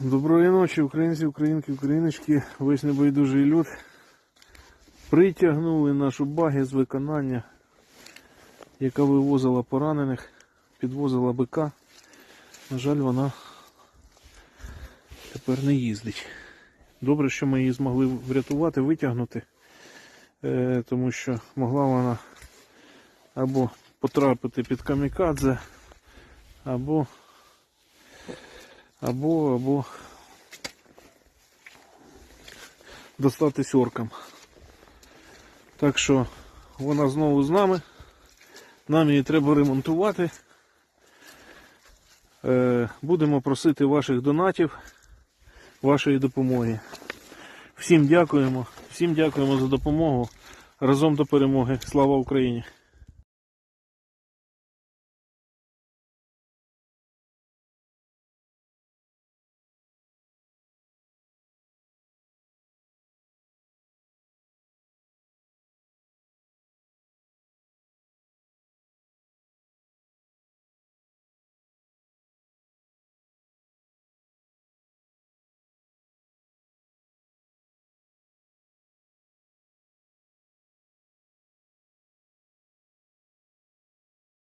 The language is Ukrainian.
Доброї ночі, українці, українки, україночки, весь небайдужий люд. Притягнули нашу баги з виконання, яка вивозила поранених, підвозила бика. На жаль, вона тепер не їздить. Добре, що ми її змогли врятувати, витягнути, е, тому що могла вона або потрапити під камікадзе, або або, або достатись оркам. Так що вона знову з нами. Нам її треба ремонтувати. Е, Будемо просити ваших донатів, вашої допомоги. Всім дякуємо, всім дякуємо за допомогу. Разом до перемоги. Слава Україні!